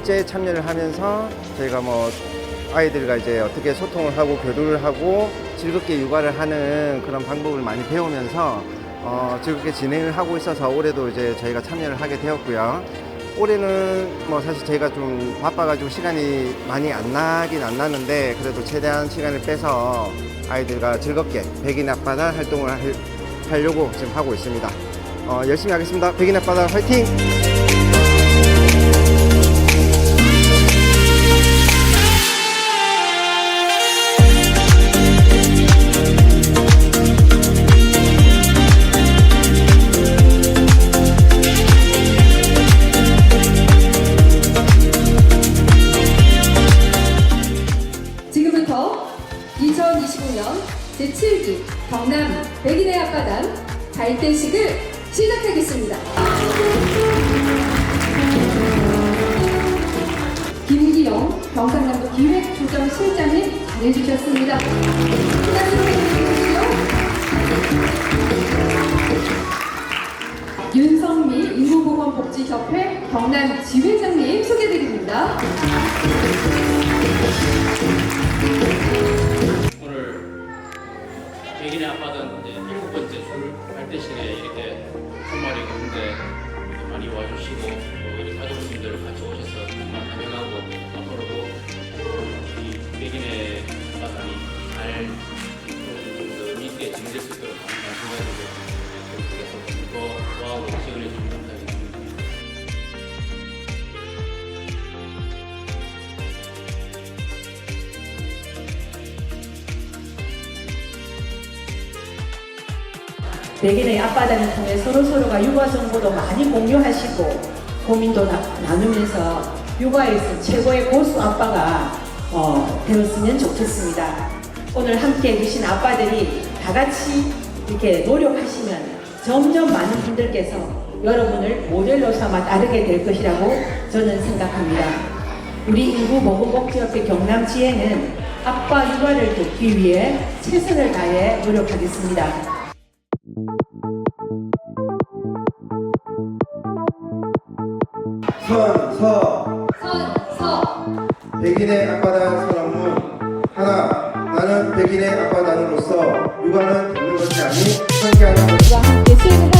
번째 참여를 하면서 저희가 뭐 아이들과 이제 어떻게 소통을 하고 교류를 하고 즐겁게 육아를 하는 그런 방법을 많이 배우면서 어, 즐겁게 진행을 하고 있어서 올해도 이제 저희가 참여를 하게 되었고요. 올해는 뭐 사실 저희가 좀 바빠가지고 시간이 많이 안 나긴 안 나는데 그래도 최대한 시간을 빼서 아이들과 즐겁게 백인 앞바다 활동을 할- 하려고 지금 하고 있습니다. 어, 열심히 하겠습니다. 백인 앞바다 화이팅! 경남 백인의 앞바다 발대식을 시작하겠습니다. 김기영 경상남도 기획조정실장님. 수고하셨습니다. 윤성미 인구보건복지협회 경남 지회장님 소개드립니다. 백인의 아빠는 이제 일곱 번째 술 발대식에 이렇게 있는데 이렇게 많이 와주시고 또 우리 가족분들 같이 오셔서 정말 환영하고 앞으로도 이 백인의 아빠단이 잘 그, 있게 진행될 수 있도록 많이 말씀해주고 계속 더 도와하고 지원해 주시면 백인의 앞바다를 통해 서로서로가 육아 정보도 많이 공유하시고 고민도 나, 나누면서 육아에서 최고의 고수 아빠가 어, 되었으면 좋겠습니다. 오늘 함께 해주신 아빠들이 다 같이 이렇게 노력하시면 점점 많은 분들께서 여러분을 모델로 삼아 따르게 될 것이라고 저는 생각합니다. 우리 인구 보건복지협회 경남지회는 아빠 육아를 돕기 위해 최선을 다해 노력하겠습니다. 선, 서, 선, 서, 백인의 앞바다 선언문 하나 나는 백인의 앞바다로서 육아는 듣는 것이 아닌 함께하는 것와 함께 슬